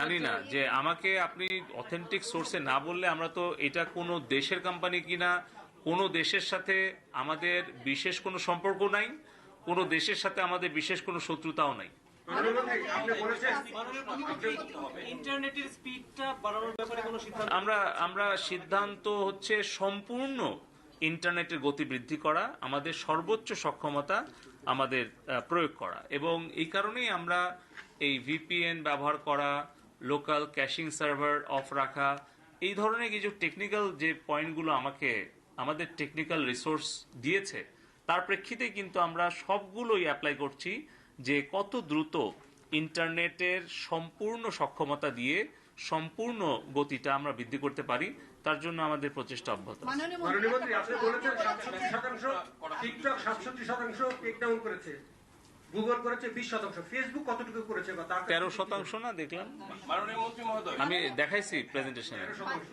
জানি না যে আমাকে আপনি অথেন্টিক সোর্সে না বললে আমরা তো এটা কোনো দেশের কোম্পানি কিনা কোনো দেশের সাথে আমাদের বিশেষ কোনো সম্পর্ক নাই কোনো দেশের সাথে আমাদের বিশেষ কোনো শত্রুতাও নাই। আমরা আমরা সিদ্ধান্ত হচ্ছে সম্পূর্ণ ইন্টারনেটের গতি বৃদ্ধি করা আমাদের সর্বোচ্চ সক্ষমতা আমাদের প্রয়োগ করা। এবং এই কারণেই আমরা এই ভিপিএন ব্যবহার করা লোকাল ক্যাশিং সার্ভার অফ রাখা এই ধরনের কিছু টেকনিক্যাল যে পয়েন্টগুলো আমাকে আমাদের টেকনিক্যাল রিসোর্স দিয়েছে তার প্রেক্ষিতে কিন্তু আমরা সবগুলোই অ্যাপ্লাই করছি যে কত দ্রুত ইন্টারনেটের সম্পূর্ণ সক্ষমতা দিয়ে সম্পূর্ণ গতিটা আমরা বৃদ্ধি করতে পারি তার জন্য আমাদের প্রচেষ্টা অব্যাহত মাননীয় মন্ত্রী আপনি বলেছেন শতাংশ টিকটক সাতষট্টি শতাংশ টেক ডাউন করেছে। গুগল করেছে বিশ শতাংশ। ফেসবুক কতটুকু করেছে বা তার তেরো শতাংশ না দেখলাম। মাননীয় মন্ত্রী মহোদয়। আমি দেখাইছি প্রেজেন্টেশনে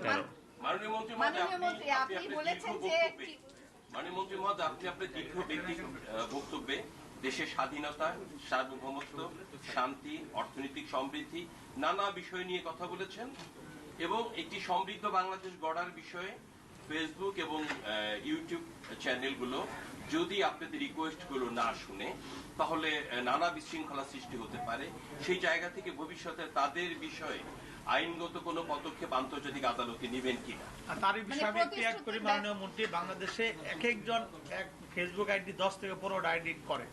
তেরো। মাননীয় মন্ত্রী মহোদয় আপনি- মন্ত্রী, আপনি আপনার বলেছেন যে- বক্তব্যে- মাননীয় মন্ত্রী মহোদয় আপনি আপনার দীর্ঘ ব্যক্তি আহ, বক্তব্যে দেশের স্বাধীনতা সার্বভৌমত্ব শান্তি অর্থনৈতিক সমৃদ্ধি নানা বিষয় নিয়ে কথা বলেছেন এবং একটি সমৃদ্ধ বাংলাদেশ গড়ার বিষয়ে ফেসবুক এবং ইউটিউব চ্যানেলগুলো যদি আপনাদের রিকোয়েস্টগুলো না শুনে তাহলে নানা বিশৃঙ্খলা সৃষ্টি হতে পারে। সেই জায়গা থেকে ভবিষ্যতে তাদের বিষয়ে আইনগত কোনো পদক্ষেপ আন্তর্জাতিক আদালতে নেবেন কিনা? আর তারই বিষয়ে আমি একটু অ্যাড করি মাননীয় মন্ত্রী বাংলাদেশে এক একজন এক ফেসবুক আইডি দশ থেকে পনেরোটা আইডি করে।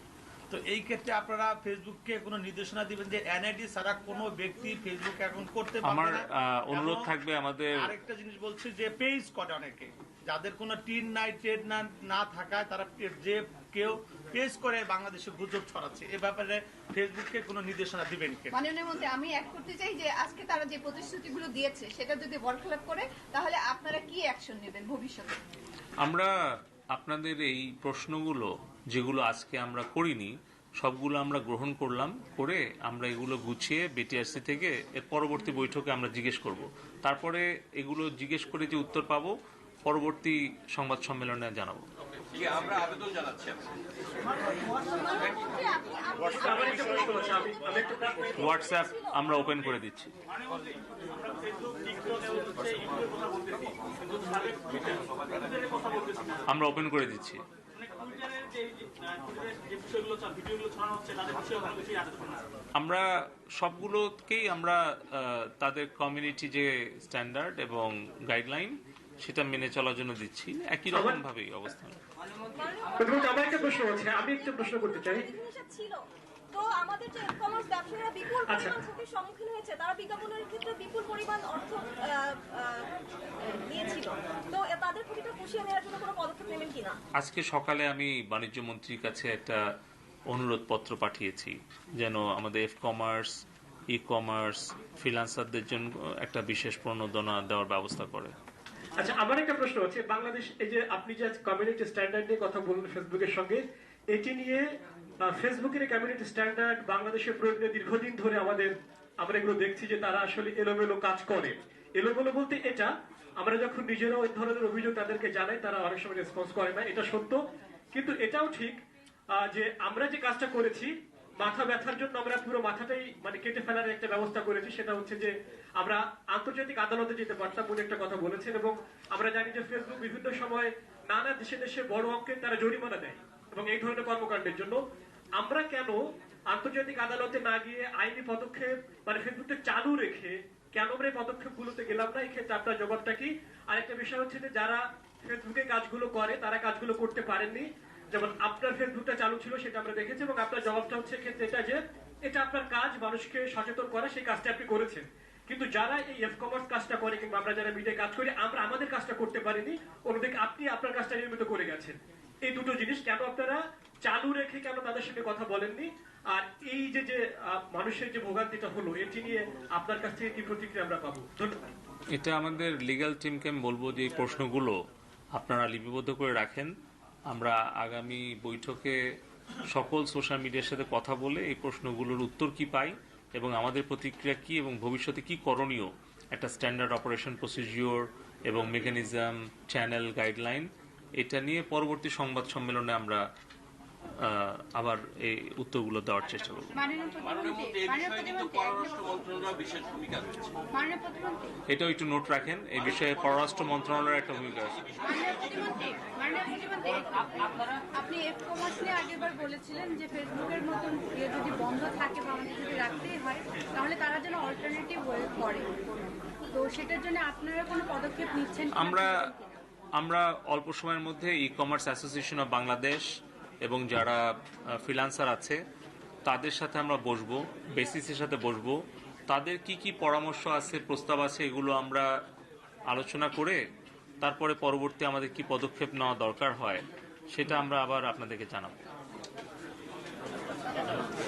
তো এই ক্ষেত্রে আপনারা ফেসবুককে কোনো নির্দেশনা দিবেন যে এনআইডি ছাড়া কোনো ব্যক্তি ফেসবুক অ্যাকাউন্ট করতে পারবে আমার না। অনুরোধ থাকবে আমাদের আরেকটা জিনিস বলছি যে পেজ করে অনেকে। যাদের কোনো টিন নাই ট্রেড না না থাকায় তারা যে কেউ পেজ করে বাংলাদেশে গুজব ছড়াচ্ছে। এ ব্যাপারে ফেসবুককে কোনো নির্দেশনা দিবেন কিনা? মাননীয় মন্ত্রী আমি এক করতে চাই যে আজকে তারা যে প্রতিশ্রুতিগুলো দিয়েছে সেটা যদি বরখলাপ করে তাহলে আপনারা কি অ্যাকশন নেবেন ভবিষ্যতে? আমরা আপনাদের এই প্রশ্নগুলো যেগুলো আজকে আমরা করিনি, সবগুলো আমরা গ্রহণ করলাম করে আমরা এগুলো গুছিয়ে বিটিআরসি থেকে এর পরবর্তী বৈঠকে আমরা জিজ্ঞেস করব। তারপরে এগুলো জিজ্ঞেস করে যে উত্তর পাবো পরবর্তী সংবাদ সম্মেলনে জানাব। আমরা আবেদন জানাচ্ছি হোয়াটসঅ্যাপ আমরা ওপেন করে দিচ্ছি। আমরা ওপেন করে দিচ্ছি। আমরা সবগুলোকেই আমরা তাদের কমিউনিটি যে স্ট্যান্ডার্ড এবং গাইডলাইন সেটা মেনে চলার জন্য দিচ্ছি। একই রকম ভাবেই অবস্থান। আমার একটা প্রশ্ন আছে আমি একটা প্রশ্ন করতে চাই। তো আমাদের যে কমার্স ব্যবসায়ীরা বিপুল আচ্ছা। পরিমাণ ঝুঁকির সম্মুখীন হয়েছে তারা বিজ্ঞাপনের ক্ষেত্রে বিপুল পরিমাণ অর্থ আহ, আহ, তো তাদের ক্ষতিটা পুষিয়ে নেওয়ার জন্য কোনো পদক্ষেপ নেবেন কিনা? আজকে সকালে আমি বাণিজ্য মন্ত্রীর কাছে একটা অনুরোধ পত্র পাঠিয়েছি যেন আমাদের এফ কমার্স ই কমার্স ফ্রিলান্সারদের জন্য একটা বিশেষ প্রণোদনা দেওয়ার ব্যবস্থা করে। আচ্ছা আমার একটা প্রশ্ন আছে বাংলাদেশ, এই যে আপনি যে কমিউনিটি স্ট্যান্ডার্ড নিয়ে কথা বললেন ফেসবুকের সঙ্গে, এটি নিয়ে ফেসবুকের কমিউনিটি স্ট্যান্ডার্ড বাংলাদেশের প্রয়োগ দীর্ঘদিন ধরে আমাদের, আমরা এগুলো দেখছি যে তারা আসলে এলোমেলো কাজ করে। এলোমেলো বলতে এটা, আমরা যখন নিজেরা ওই ধরনের অভিযোগ তাদেরকে জানাই, তারা অনেক সময় রেসপন্স করে না, এটা সত্য। কিন্তু এটাও ঠিক যে আমরা যে কাজটা করেছি মাথা ব্যথার জন্য আমরা পুরো মাথাটাই মানে কেটে ফেলার একটা ব্যবস্থা করেছি। সেটা হচ্ছে যে আমরা আন্তর্জাতিক আদালতে যেতে পারতাম উনি একটা কথা বলেছেন এবং আমরা জানি যে ফেসবুক বিভিন্ন সময় নানা দেশে দেশে বড় অঙ্কের তারা জরিমানা দেয় এবং এই ধরনের কর্মকাণ্ডের জন্য। আমরা কেন আন্তর্জাতিক আদালতে না গিয়ে আইনি পদক্ষেপ মানে ফেসবুকটা চালু রেখে কেন আমরা এই পদক্ষেপগুলোতে গেলাম না? এই ক্ষেত্রে আপনার জবাবটা কি? আরেকটা বিষয় হচ্ছে যে যারা ফেসবুকে কাজগুলো করে, তারা কাজগুলো করতে পারেননি। যেমন আপনার ফেসবুকটা চালু ছিল, সেটা আমরা দেখেছি এবং আপনার জবাবটা হচ্ছে ক্ষেত্রে এটা যে, এটা আপনার কাজ, মানুষকে সচেতন করা, সেই কাজটা আপনি করেছেন। কিন্তু যারা এই এফ কমার্স কাজটা করে কিংবা আমরা যারা মিডিয়ায় কাজ করি, আমরা আমাদের কাজটা করতে পারিনি, অন্যদিকে আপনি আপনার কাজটা নিয়মিত করে গেছেন। এই দুটো জিনিস কেন আপনারা চালু রেখে কেন তাদের সঙ্গে কথা বলেননি? আর এই যে যে মানুষের যে ভোগান্তিটা হলো, এটি নিয়ে আপনার কাছ থেকে কি প্রতিক্রিয়া আমরা পাবো? ধন্যবাদ। এটা আমাদের লিগ্যাল টিমকে আমি বলব যে এই প্রশ্নগুলো আপনারা লিপিবদ্ধ করে রাখেন। আমরা আগামী বৈঠকে সকল সোশ্যাল মিডিয়ার সাথে কথা বলে এই প্রশ্নগুলোর উত্তর কি পাই এবং আমাদের প্রতিক্রিয়া কি এবং ভবিষ্যতে কি করণীয়? একটা স্ট্যান্ডার্ড অপারেশন প্রসিজিওর এবং মেকানিজম চ্যানেল গাইডলাইন এটা নিয়ে পরবর্তী সংবাদ সম্মেলনে আমরা আবার এই উত্তরগুলো দেওয়ার চেষ্টা করব। এটাও একটু নোট রাখেন এই বিষয়ে পররাষ্ট্র মন্ত্রণালয়ের একটা ভূমিকা আছে। আপনি এফ কমার্স নিয়ে আগেরবার বলেছিলেন যে ফেসবুকের মতন ইয়ে যদি বন্ধ থাকে বা আমাদের যদি রাখতেই হয় তাহলে তারা যেন অল্টারনেটিভ ওয়ে করে। তো সেটার জন্য আপনারা কোনো পদক্ষেপ নিচ্ছেন আমরা আমরা অল্প সময়ের মধ্যে E commerce association of Bangladesh এবং যারা ফ্রিলান্সার আছে, তাদের সাথে আমরা বসবো বেসিসের সাথে বসবো। তাদের কি কি পরামর্শ আছে, প্রস্তাব আছে, এগুলো আমরা আলোচনা করে তারপরে পরবর্তী আমাদের কি পদক্ষেপ নেওয়া দরকার হয়, সেটা আমরা আবার আপনাদেরকে জানাব।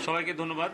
সবাইকে ধন্যবাদ।